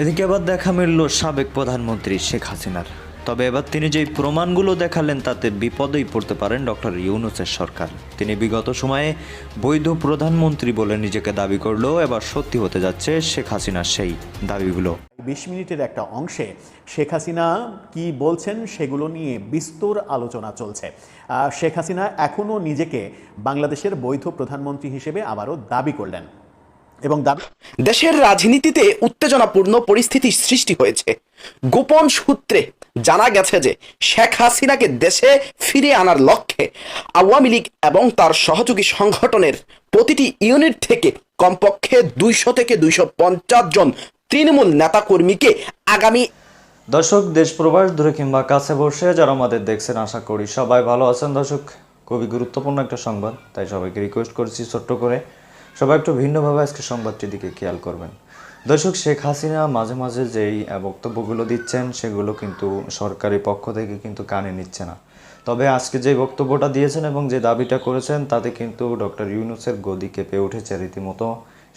এদিকে আবার দেখা মিলল সাবেক প্রধানমন্ত্রী শেখ হাসিনার। তবে এবার তিনি যেই প্রমাণগুলো দেখালেন, তাতে বিপদেই পড়তে পারেন ডক্টর ইউনুসের সরকার। তিনি বিগত সময়ে বৈধ প্রধানমন্ত্রী বলে নিজেকে দাবি করলেও এবার সত্যি হতে যাচ্ছে শেখ হাসিনার সেই দাবিগুলো। বিশ মিনিটের একটা অংশে শেখ হাসিনা কি বলছেন সেগুলো নিয়ে বিস্তর আলোচনা চলছে। শেখ হাসিনা এখনও নিজেকে বাংলাদেশের বৈধ প্রধানমন্ত্রী হিসেবে আবারও দাবি করলেন। এবং দাবি দেশের রাজনীতিতে উত্তেজনাপূর্ণ পরিস্থিতি সৃষ্টি হয়েছে। গোপন সূত্রে জানা গেছে যে শেখ হাসিনাকে দেশে ফিরে আনার লক্ষ্যে আওয়ামী লীগ এবং তার সহযোগী সংগঠনের প্রতিটি ইউনিট থেকে কমপক্ষে দুইশো থেকে দুইশো পঞ্চাশ জন তৃণমূল নেতাকর্মীকে আগামী দর্শক দেশ প্রবাস দূরে কিংবা কাছে বসে যারা আমাদের দেখছেন আশা করি সবাই ভালো আছেন। দর্শক খুবই গুরুত্বপূর্ণ একটা সংবাদ তাই সবাইকে রিকোয়েস্ট করছি ছোট্ট করে। সবাই একটু ভিন্নভাবে আজকে সংবাদটির দিকে খেয়াল করবেন। দর্শক, শেখ হাসিনা মাঝে মাঝে যেই বক্তব্যগুলো দিচ্ছেন, সেগুলো কিন্তু সরকারি পক্ষ থেকে কিন্তু কানে নিচ্ছে না। তবে আজকে যে বক্তব্যটা দিয়েছেন এবং যে দাবিটা করেছেন, তাতে কিন্তু ডক্টর ইউনুসের গদি কেঁপে উঠেছে রীতিমতো,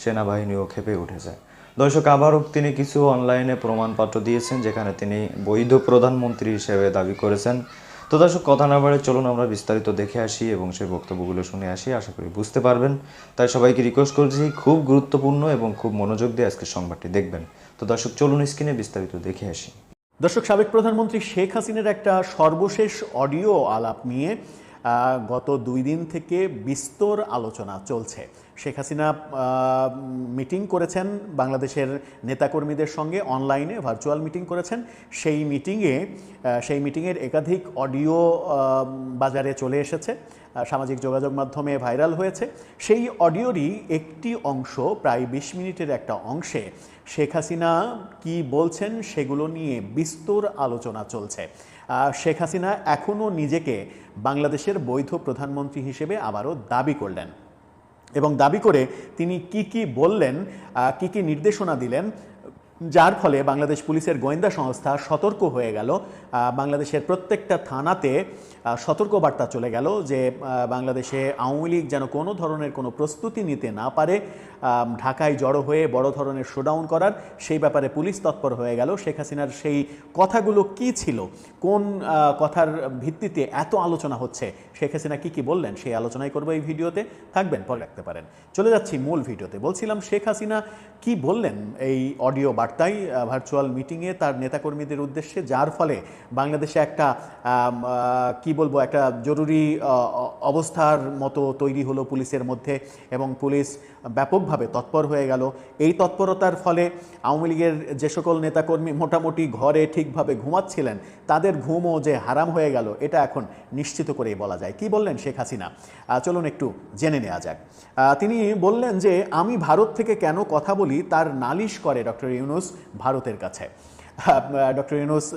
সেনাবাহিনীও খেপে উঠেছে। দর্শক, আবারও তিনি কিছু অনলাইনে প্রমাণপত্র দিয়েছেন, যেখানে তিনি বৈধ প্রধানমন্ত্রী হিসেবে দাবি করেছেন। তো দর্শক, কথা না বাড়ে চলুন আমরা বিস্তারিত দেখে আসি এবং সেই বক্তব্যগুলো শুনে আসি। আশা করি বুঝতে পারবেন। তাই সবাইকে রিকোয়েস্ট করছি, খুব গুরুত্বপূর্ণ এবং খুব মনোযোগ দিয়ে আজকে সংবাদটি দেখবেন। তো দর্শক, চলুন স্ক্রিনে বিস্তারিত দেখে আসি। দর্শক, সাবেক প্রধানমন্ত্রী শেখ হাসিনার একটা সর্বশেষ অডিও আলাপ নিয়ে গত দুই দিন থেকে বিস্তর আলোচনা চলছে। শেখ হাসিনা মিটিং করেছেন বাংলাদেশের নেতাকর্মীদের সঙ্গে, অনলাইনে, ভার্চুয়াল মিটিং করেছেন। সেই মিটিংয়ে সেই মিটিংয়ের একাধিক অডিও বাজারে চলে এসেছে সামাজিক যোগাযোগ মাধ্যমে ভাইরাল হয়েছে। সেই অডিওরই একটি অংশ, প্রায় বিশ মিনিটের একটা অংশে শেখ হাসিনা কি বলছেন সেগুলো নিয়ে বিস্তর আলোচনা চলছে। শেখ হাসিনা এখনও নিজেকে বাংলাদেশের বৈধ প্রধানমন্ত্রী হিসেবে আবারও দাবি করলেন। এবং দাবি করে তিনি কি কি বললেন কি কি নির্দেশনা দিলেন যার ফলে বাংলাদেশ পুলিশের গোয়েন্দা সংস্থা সতর্ক হয়ে গেল। বাংলাদেশের প্রত্যেকটা থানাতে সতর্কবার্তা চলে গেল যে বাংলাদেশে আওয়ামী লীগ যেন কোনো ধরনের কোনো প্রস্তুতি নিতে না পারে ঢাকায় জড়ো হয়ে বড় ধরনের শোডাউন করার, সেই ব্যাপারে পুলিশ তৎপর হয়ে গেল। শেখ হাসিনার সেই কথাগুলো কি ছিল? কোন কথার ভিত্তিতে এত আলোচনা হচ্ছে? শেখ হাসিনা কি কি বললেন? সেই আলোচনাই করব এই ভিডিওতে। থাকবেন, পরে রাখতে পারেন। চলে যাচ্ছি মূল ভিডিওতে। বলছিলাম শেখ হাসিনা কি বললেন এই অডিও বার্তায় ভার্চুয়াল মিটিংয়ে তার নেতাকর্মীদের উদ্দেশ্যে, যার ফলে বাংলাদেশে একটা কি বলব, একটা জরুরি অবস্থার মতো তৈরি হলো পুলিশের মধ্যে এবং পুলিশ ব্যাপকভাবে তৎপর হয়ে গেল। এই তৎপরতার ফলে আওয়ামী লীগের যে সকল নেতাকর্মী মোটামুটি ঘরে ঠিকভাবে ঘুমাচ্ছিলেন, তাদের ঘুমও যে হারাম হয়ে গেল, এটা এখন নিশ্চিত করেই বলা যায়। কি বললেন শেখ হাসিনা? চলুন একটু জেনে নেওয়া যাক। তিনি বললেন যে, আমি ভারত থেকে কেন কথা বলি, তার নালিশ করে ডক্টর ইউনুস ভারতের কাছে। ডক্টর ইউনুস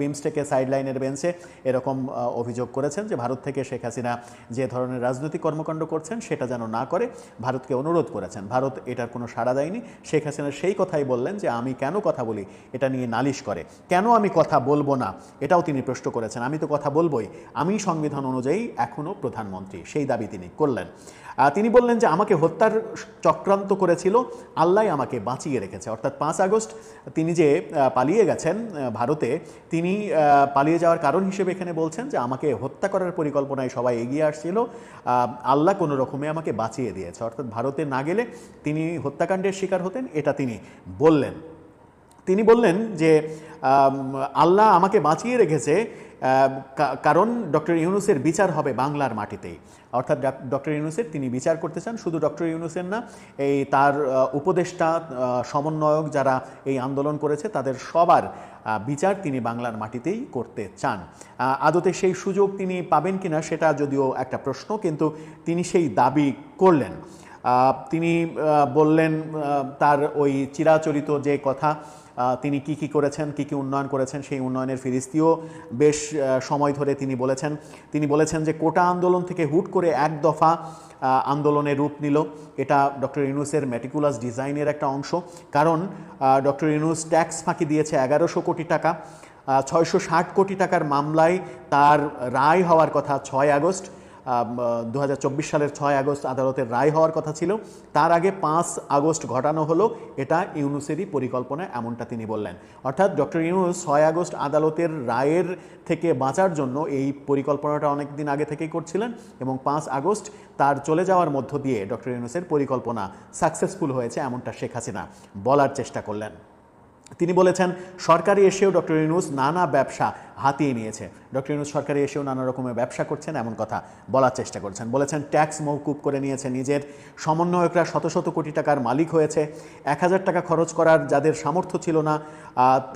বিমস্টেকে সাইডলাইনের বেঞ্চে এরকম অভিযোগ করেছেন যে ভারত থেকে শেখ হাসিনা যে ধরনের রাজনৈতিক কর্মকাণ্ড করছেন সেটা যেন না করে ভারতকে অনুরোধ করেছেন। ভারত এটার কোনো সাড়া দেয়নি। শেখ হাসিনা সেই কথাই বললেন যে আমি কেন কথা বলি, এটা নিয়ে নালিশ করে। কেন আমি কথা বলব না, এটাও তিনি প্রশ্ন করেছেন। আমি তো কথা বলবোই। আমি সংবিধান অনুযায়ী এখনও প্রধানমন্ত্রী, সেই দাবি তিনি করলেন। তিনি বললেন যে আমাকে হত্যার চক্রান্ত করেছিল, আল্লাহ আমাকে বাঁচিয়ে রেখেছে। অর্থাৎ পাঁচ আগস্ট তিনি যে পালিয়ে গেছেন ভারতে। তিনি পালিয়ে যাওয়ার কারণ হিসেবে এখানে বলছেন যে, আমাকে হত্যা করার পরিকল্পনায় সবাই এগিয়ে আসছিল। আল্লাহ কোনো রকমে আমাকে বাঁচিয়ে দিয়েছে। অর্থাৎ ভারতে না গেলে তিনি হত্যাকাণ্ডের শিকার হতেন, এটা তিনি বললেন। তিনি বললেন যে আল্লাহ আমাকে বাঁচিয়ে রেখেছে কারণ ডক্টর ইউনুসের বিচার হবে বাংলার মাটিতেই অর্থাৎ ডক্টর ইউনুসের তিনি বিচার করতে চান, শুধু ডক্টর ইউনুসের না, এই তার উপদেষ্টা সমন্বয়ক যারা এই আন্দোলন করেছে, তাদের সবার বিচার তিনি বাংলার মাটিতেই করতে চান। আদতে সেই সুযোগ তিনি পাবেন কিনা, সেটা যদিও একটা প্রশ্ন, কিন্তু তিনি সেই দাবি করলেন। তিনি বললেন তার ওই চিরাচরিত যে কথা তিনি কি কি করেছেন, কি কি উন্নয়ন করেছেন, সেই উন্নয়নের ফিরিস্তিও বেশ সময় ধরে তিনি বলেছেন। তিনি বলেছেন যে কোটা আন্দোলন থেকে হুট করে এক দফা আন্দোলনের রূপ নিল। এটা ডক্টর ইউনুসের মেটিকুলাস ডিজাইনের একটা অংশ। কারণ ডক্টর ইউনুস ট্যাক্স ফাঁকি দিয়েছে এগারোশো কোটি টাকা ছয়শো ষাট কোটি টাকার মামলায় তার রায় হওয়ার কথা ছয় আগস্ট। দু হাজার চব্বিশ সালের ছয় আগস্ট আদালতের রায় হওয়ার কথা ছিল। তার আগে পাঁচ আগস্ট ঘটানো হলো। এটা ইউনুসেরই পরিকল্পনা, এমনটা তিনি বললেন। অর্থাৎ ডক্টর ইউনুস ছয় আগস্ট আদালতের রায়ের থেকে বাঁচার জন্য এই পরিকল্পনাটা অনেক দিন আগে থেকেই করছিলেন এবং পাঁচ আগস্ট তার চলে যাওয়ার মধ্য দিয়ে ডক্টর ইউনুসের পরিকল্পনা সাকসেসফুল হয়েছে, এমনটা শেখ হাসিনা বলার চেষ্টা করলেন। তিনি বলেছেন, সরকারি এসেও ডক্টর ইউনুস নানা ব্যবসা হাতিয়ে নিয়েছে। ডক্টর ইউনুস সরকারি এসেও নানা রকমের ব্যবসা করছেন, এমন কথা বলার চেষ্টা করছেন। বলেছেন, ট্যাক্স মৌকুব করে নিয়েছে নিজের। সমন্বয়করা শত শত কোটি টাকার মালিক হয়েছে। এক হাজার টাকা খরচ করার যাদের সামর্থ্য ছিল না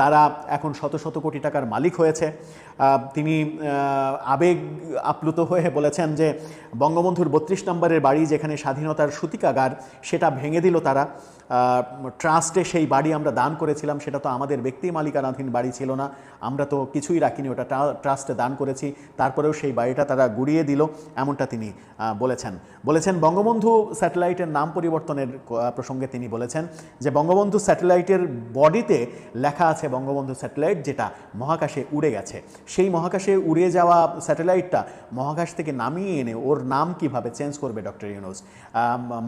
তারা এখন শত শত কোটি টাকার মালিক হয়েছে। তিনি আবেগ আপ্লুত হয়ে বলেছেন যে, বঙ্গবন্ধুর বত্রিশ নম্বরের বাড়ি যেখানে স্বাধীনতার সূতিকাগার, সেটা ভেঙে দিল তারা। ট্রাস্টে সেই বাড়ি আমরা দান করেছিলাম সেটা তো আমাদের ব্যক্তি মালিকানাধীন বাড়ি ছিল না। আমরা তো কিছুই রাখিনি ওটা ট্রাস্টে দান করেছি। তারপরেও সেই বাড়িটা তারা গুড়িয়ে দিল এমনটা তিনি বলেছেন। বলেছেন বঙ্গবন্ধু স্যাটেলাইটের নাম পরিবর্তনের প্রসঙ্গে তিনি বলেছেন যে বঙ্গবন্ধু স্যাটেলাইটের বডিতে লেখা আছে বঙ্গবন্ধু স্যাটেলাইট যেটা মহাকাশে উড়ে গেছে। সেই মহাকাশে উড়ে যাওয়া স্যাটেলাইটটা মহাকাশ থেকে নামিয়ে এনে ওর নাম কীভাবে চেঞ্জ করবে ডক্টর ইউনুস?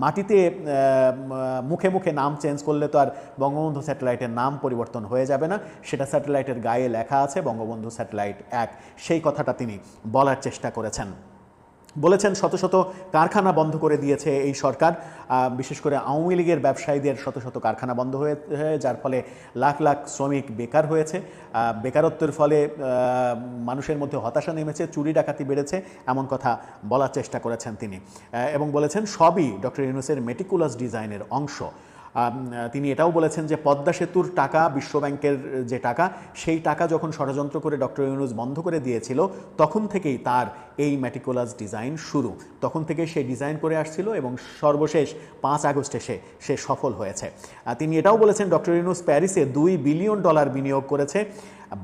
মাটিতে আহ, মুখে মুখে নাম চেঞ্জ করলে তো আর বঙ্গবন্ধু স্যাটেলাইটের নাম পরিবর্তন হয়ে যাবে না। সেটা স্যাটেলাইটের গায়ে লেখা আছে, বঙ্গবন্ধু স্যাটেলাইট এক। সেই কথাটা তিনি বলার চেষ্টা করেছেন। বলেছেন, শত শত কারখানা বন্ধ করে দিয়েছে এই সরকার। বিশেষ করে আওয়ামী লীগের ব্যবসায়ীদের শত শত কারখানা বন্ধ হয়ে হয়ে যার ফলে লাখ লাখ শ্রমিক বেকার হয়েছে। বেকারত্বের ফলে মানুষের মধ্যে হতাশা নেমেছে, চুরি ডাকাতি বেড়েছে, এমন কথা বলার চেষ্টা করেছেন তিনি। এবং বলেছেন, সবই ডক্টর ইউনুসের মেটিকুলাস ডিজাইনের অংশ। তিনি এটাও বলেছেন যে পদ্মা সেতুর টাকা বিশ্বব্যাংকের যে টাকা, সেই টাকা যখন ষড়যন্ত্র করে ডক্টর ইউনুস বন্ধ করে দিয়েছিল, তখন থেকেই তার এই ম্যাটিকুলাস ডিজাইন শুরু। তখন থেকে সে ডিজাইন করে আসছিল এবং সর্বশেষ পাঁচ আগস্টে সে সে সফল হয়েছে। তিনি এটাও বলেছেন, ডক্টর ইউনুস প্যারিসে দুই বিলিয়ন ডলার বিনিয়োগ করেছে।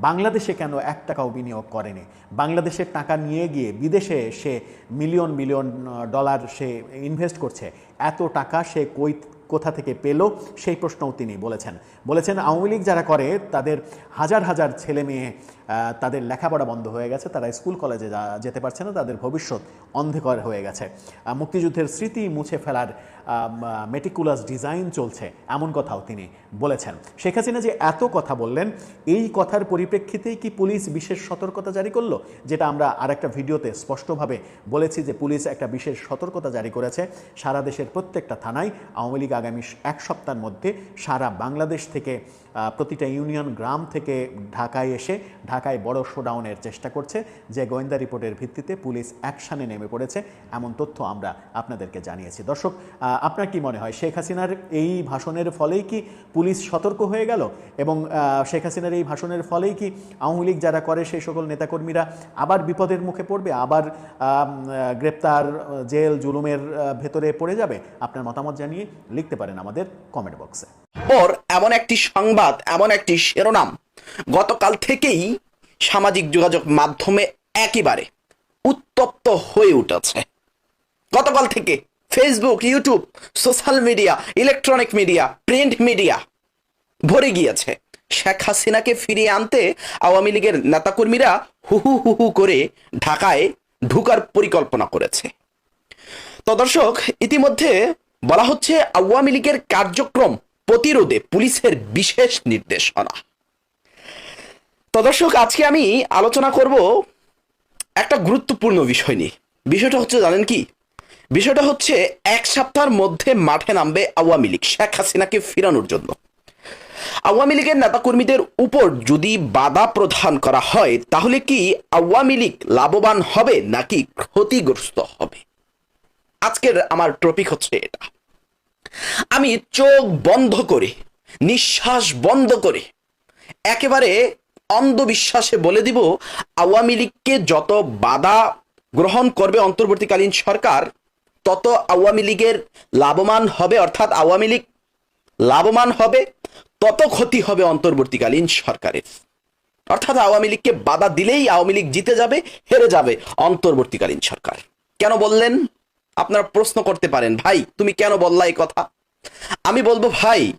বাংলাদেশে কেন এক টাকাও বিনিয়োগ করেনি? বাংলাদেশের টাকা নিয়ে গিয়ে বিদেশে সে মিলিয়ন মিলিয়ন ডলার সে ইনভেস্ট করছে। এত টাকা সে কই কোথা থেকে পেল সেই প্রশ্নও তিনি বলেছেন। বলেছেন, আওয়ামী লীগ যারা করে, তাদের হাজার হাজার ছেলে মেয়ে তাদের লেখাপড়া বন্ধ হয়ে গেছে, তারা স্কুল কলেজে যেতে পারছে না, তাদের ভবিষ্যৎ অন্ধকার হয়ে গেছে। মুক্তিযুদ্ধের স্মৃতি মুছে ফেলার মেটিকুলাস ডিজাইন চলছে, এমন কথাও তিনি বলেছেন। শেখ হাসিনা যে এত কথা বললেন, এই কথার পরিপ্রেক্ষিতেই কি পুলিশ বিশেষ সতর্কতা জারি করল? যেটা আমরা আরেকটা ভিডিওতে স্পষ্টভাবে বলেছি যে পুলিশ একটা বিশেষ সতর্কতা জারি করেছে সারা দেশের প্রত্যেকটা থানায়। আওয়ামী লীগ আগামী এক সপ্তাহের মধ্যে সারা বাংলাদেশ থেকে প্রতিটা ইউনিয়ন গ্রাম থেকে ঢাকায় এসে ঢাকায় বড় শোডাউনের চেষ্টা করছে, যে গোয়েন্দা রিপোর্টের ভিত্তিতে পুলিশ অ্যাকশানে নেমে পড়েছে, এমন তথ্য আমরা আপনাদেরকে জানিয়েছি। দর্শক আপনার কি মনে হয়, শেখ হাসিনার এই ভাষণের ফলেই কি পুলিশ সতর্ক হয়ে গেল? এবং শেখ হাসিনার এই ভাষণের ফলেই কি আওয়ামী লীগ যারা করে, সেই সকল নেতাকর্মীরা আবার বিপদের মুখে পড়বে, আবার গ্রেপ্তার জেল, জুলুমের ভেতরে পড়ে যাবে? আপনার মতামত জানিয়ে লিখতে পারেন আমাদের কমেন্ট বক্সে। পর এমন একটি সংবাদ, এমন একটি শিরোনাম, গতকাল থেকেই সামাজিক যোগাযোগ মাধ্যমে একেবারে উত্তপ্ত হয়ে উঠেছে। গতকাল থেকে Facebook YouTube social media electronic media print media ভরে গিয়েছে। শেখ হাসিনাকে ফিরিয়ে আনতে আওয়ামী লীগের নেতাকর্মীরা হুহু হুহু করে ঢাকায় ঢুকার পরিকল্পনা করেছে। তো দর্শক, ইতিমধ্যে বলা হচ্ছে আওয়ামী লীগের কার্যক্রম প্রতিরোধে পুলিশের বিশেষ নির্দেশনা। তো দর্শক, আজকে আমি আলোচনা করব একটা গুরুত্বপূর্ণ বিষয় নিয়ে। বিষয়টা হচ্ছে, জানেন কি? বিষয়টা হচ্ছে, এক সপ্তাহের মধ্যে মাঠে নামবে আওয়ামী লীগ, শেখ হাসিনাকে ফিরানোর জন্য। আওয়ামী লীগের নেতাকর্মীদের উপর যদি বাধা প্রদান করা হয়, তাহলে কি আওয়ামী লীগ লাভবান হবে নাকি ক্ষতিগ্রস্ত হবে? আজকের আমার টপিক হচ্ছে এটা। আমি চোখ বন্ধ করে, নিঃশ্বাস বন্ধ করে, একেবারে অন্ধবিশ্বাসে বলে দিব, আওয়ামী লীগকে যত বাধা গ্রহণ করবে অন্তর্বর্তীকালীন সরকার, তত আওয়ামী লীগের লাভবান হবে, অর্থাৎ আওয়ামী লীগ লাভবান হবে, তত ক্ষতি হবে অন্তর্বর্তীকালীন সরকারের। অর্থাৎ আওয়ামী লীগকে বাধা দিলেই আওয়ামী লীগ জিতে যাবে, হেরে যাবে অন্তর্বর্তীকালীন সরকার। কেন বললেন? আপনারা প্রশ্ন করতে পারেন, ভাই, তুমি কেন বললা এই কথা? আমি বলব, ভাই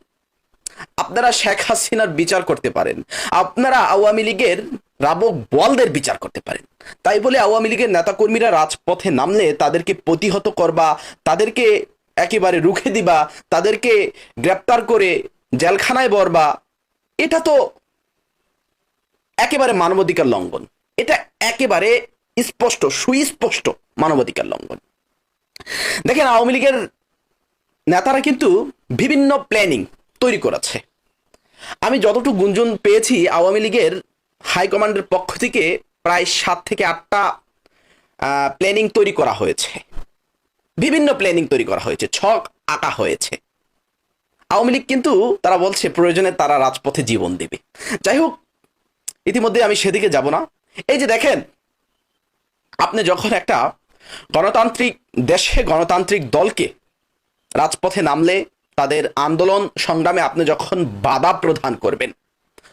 আপনারা শেখ হাসিনার বিচার করতে পারেন। আপনারা আওয়ামী লীগের রাবক বলদের বিচার করতে পারেন। তাই বলে আওয়ামী লীগের নেতাকর্মীরা রাজপথে নামলে তাদেরকে প্রতিহত করবা, তাদেরকে একেবারে রুখে দিবা, তাদেরকে গ্রেপ্তার করে জেলখানায় বরবা এটা তো একেবারে মানবাধিকার লঙ্ঘন। এটা একেবারে স্পষ্ট, সুস্পষ্ট মানবাধিকার লঙ্ঘন। দেখেন, আওয়ামী লীগের নেতারা কিন্তু বিভিন্ন প্ল্যানিং তৈরি করেছে। আমি যতটুকু গুঞ্জন পেয়েছি, আওয়ামী লীগের হাইকমান্ডের পক্ষ থেকে প্রায় সাত থেকে আটটা প্ল্যানিং তৈরি করা হয়েছে। বিভিন্ন প্ল্যানিং তৈরি করা হয়েছে, ছক আঁকা হয়েছে। আওয়ামী লীগ কিন্তু, তারা বলছে, প্রয়োজনে তারা রাজপথে জীবন দেবে। যাই হোক, ইতিমধ্যে আমি সেদিকে যাব না। এই যে দেখেন, আপনি যখন একটা গণতান্ত্রিক দেশে গণতান্ত্রিক দলকে রাজপথে নামলে তাদের আন্দোলন সংগ্রামে আপনি যখন বাধা প্রদান করবেন,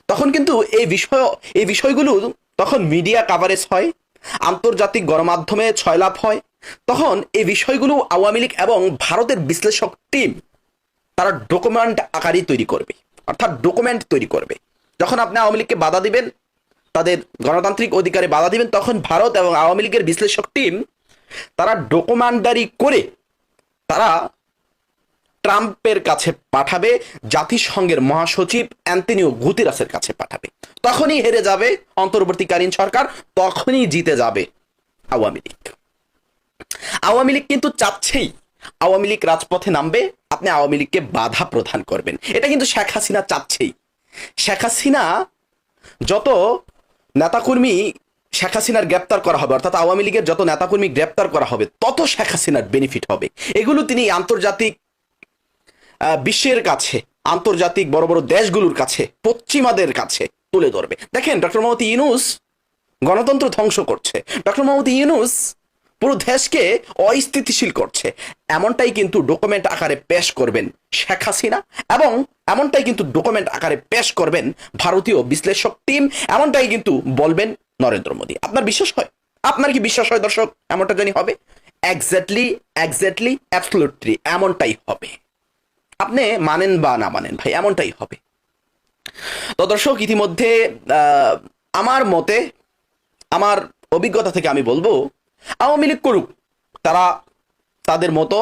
তখন কিন্তু এই বিষয়, এই বিষয়গুলো তখন মিডিয়া কাভারেজ হয়, আন্তর্জাতিক গণমাধ্যমে ছয়লাভ হয়, তখন এই বিষয়গুলো আওয়ামী লীগ এবং ভারতের বিশ্লেষক টিম তারা ডকুমেন্ট আকারেই তৈরি করবে, অর্থাৎ ডকুমেন্ট তৈরি করবে। যখন আপনি আওয়ামী লীগকে বাধা দিবেন, তাদের গণতান্ত্রিক অধিকারে বাধা দিবেন, তখন ভারত এবং আওয়ামী লীগের বিশ্লেষক টিম তারা ডকুমেন্টারি করে তারা ট্রাম্পের কাছে পাঠাবে, জাতিসংঘের মহাসচিব অ্যান্টনিও গুতিরাসের কাছে পাঠাবে। তখনই হেরে যাবে অন্তর্বর্তীকালীন সরকার, তখনই জিতে যাবে আওয়ামী লীগ। আওয়ামী লীগ কিন্তু চাচ্ছেই। আওয়ামী লীগ রাজপথে নামবে, আপনি আওয়ামী লীগকে বাধা প্রদান করবেন। এটা কিন্তু শেখ হাসিনা চাচ্ছেই। শেখ হাসিনা যত নেতাকর্মী শেখ হাসিনার গ্রেপ্তার করা হবে, অর্থাৎ আওয়ামী লীগের যত নেতাকর্মী গ্রেপ্তার করা হবে, তত শেখ হাসিনার বেনিফিট হবে। এগুলো তিনি আন্তর্জাতিক বিশ্বের কাছে, আন্তর্জাতিক বড় বড় দেশগুলোর কাছে, পশ্চিমাদের কাছে তুলে ধরবে। দেখেন, ডক্টর মোহাম্মদ ইউনুস গণতন্ত্র ধ্বংস করছে। ডক্টর মোহাম্মদ ইউনুস পুরো দেশকে অস্থিতিশীল করছে। এমনটাই কিন্তু ডকুমেন্ট আকারে পেশ করবেন শেখ হাসিনা এবং এমনটাই কিন্তু ডকুমেন্ট আকারে পেশ করবেন ভারতীয় বিশ্লেষক টিম। এমনটাই কিন্তু বলবেন নরেন্দ্র মোদী। আপনার বিশ্বাস হয়? আপনার কি বিশ্বাস হয় দর্শক? এমনটা জানি হবে? এক্স্যাক্টলি এক্স্যাক্টলি অ্যাবসলুটলি এমনটাই হবে। আপনি মানেন বা না মানেন ভাই, এমনটাই হবে। তো দর্শক, ইতিমধ্যে আমার মতে, আমার অভিজ্ঞতা থেকে আমি বলব, আওয়ামী লীগ করুক, তারা তাদের মতো,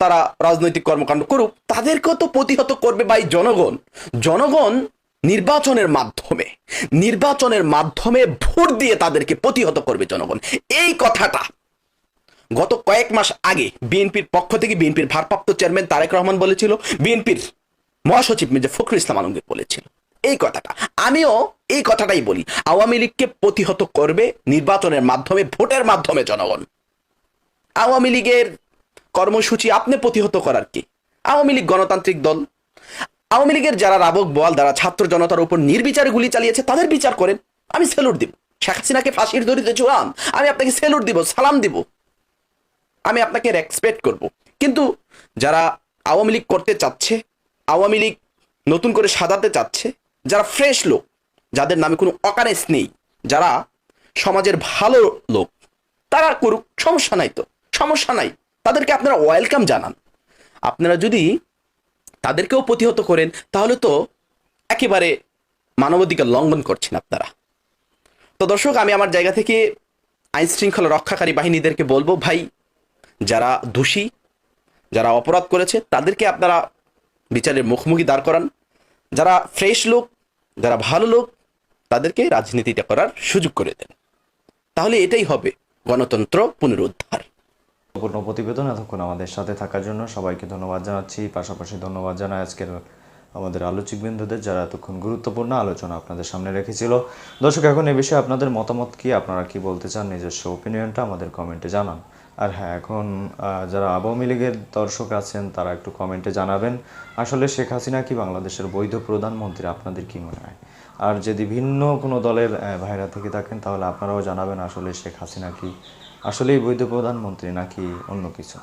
তারা রাজনৈতিক কর্মকাণ্ড করুক, তাদেরকেও তো প্রতিহত করবে ভাই জনগণ। জনগণ নির্বাচনের মাধ্যমে নির্বাচনের মাধ্যমে ভোট দিয়ে তাদেরকে প্রতিহত করবে জনগণ। এই কথাটা গত কয়েক মাস আগে বিএনপির পক্ষ থেকে বিএনপির ভারপ্রাপ্ত চেয়ারম্যান তারেক রহমান বলেছিল, বিএনপির মহাসচিব মির্জা ফখরুল ইসলাম আলমগীর বলেছিল। এই কথাটা, আমিও এই কথাটাই বলি, আওয়ামী লীগকে প্রতিহত করবে নির্বাচনের মাধ্যমে, ভোটের মাধ্যমে জনগণ। আওয়ামী লীগের কর্মসূচি আপনি প্রতিহত করার কি? আওয়ামী লীগ গণতান্ত্রিক দল। আওয়ামী লীগের যারা রাবক বল যারা ছাত্র জনতার উপর নির্বিচারে গুলি চালিয়েছে, তাদের বিচার করেন। আমি সেলুট দিব। শেখ হাসিনাকে ফাঁসির দড়িতে চূড়ান আমি আপনাকে সেলুট দিব, সালাম দিব। আমি আপনাকে রেসপেক্ট করব। কিন্তু যারা আওয়ামী লীগ করতে চাচ্ছে, আওয়ামী লীগ নতুন করে সাজাতে চাচ্ছে, যারা ফ্রেশ লোক, যাদের নামে কোনো অকারেন্স নেই, যারা সমাজের ভালো লোক, তারা করুক, সমস্যা নাই তো, সমস্যা নাই। তাদেরকে আপনারা ওয়েলকাম জানান। আপনারা যদি তাদেরকেও প্রতিহত করেন, তাহলে তো একেবারে মানবাধিকার লঙ্ঘন করছেন আপনারা। তো দর্শক, আমি আমার জায়গা থেকে আইন শৃঙ্খলা রক্ষাকারী বাহিনীদেরকে বলব, ভাই যারা দোষী, যারা অপরাধ করেছে, তাদেরকে আপনারা বিচারের মুখোমুখি দাঁড় করান। যারা ফ্রেশ লোক, যারা ভালো লোক, তাদেরকে রাজনীতিটা করার সুযোগ করে দেন। তাহলে এটাই হবে গণতন্ত্র পুনরুদ্ধার। সম্পূর্ণ প্রতিবেদন এতক্ষণ আমাদের সাথে থাকার জন্য সবাইকে ধন্যবাদ জানাচ্ছি। পাশাপাশি ধন্যবাদ জানাই আজকের আমাদের আলোচক বিন্দুদের যারা এতক্ষণ গুরুত্বপূর্ণ আলোচনা আপনাদের সামনে রেখেছিল। দর্শক, এখন এ বিষয়ে আপনাদের মতামত কি? আপনারা কি বলতে চান? নিজস্ব ওপিনিয়নটা আমাদের কমেন্টে জানান। আর হ্যাঁ এখন যারা আওয়ামী লীগের দর্শক আছেন, তারা একটু কমেন্টে জানাবেন, আসলে শেখ হাসিনা কি বাংলাদেশের বৈধ প্রধানমন্ত্রী? আপনাদের কি মনে হয়? আর যদি ভিন্ন কোনো দলের ভাইরা থেকে থাকেন, তাহলে আপনারাও জানাবেন আসলে শেখ হাসিনা কি আসলেই বৈধ প্রধানমন্ত্রী নাকি অন্য কিছু?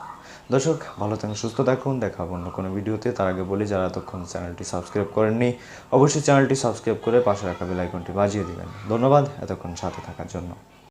দর্শক, ভালো থাকুন, সুস্থ থাকুন, দেখা অন্য কোনো ভিডিওতে। তার আগে বলি, যারা এতক্ষণ চ্যানেলটি সাবস্ক্রাইব করেননি, অবশ্যই চ্যানেলটি সাবস্ক্রাইব করে পাশে রাখা বেল আইকনটি বাজিয়ে দেবেন। ধন্যবাদ, এতক্ষণ সাথে থাকার জন্য।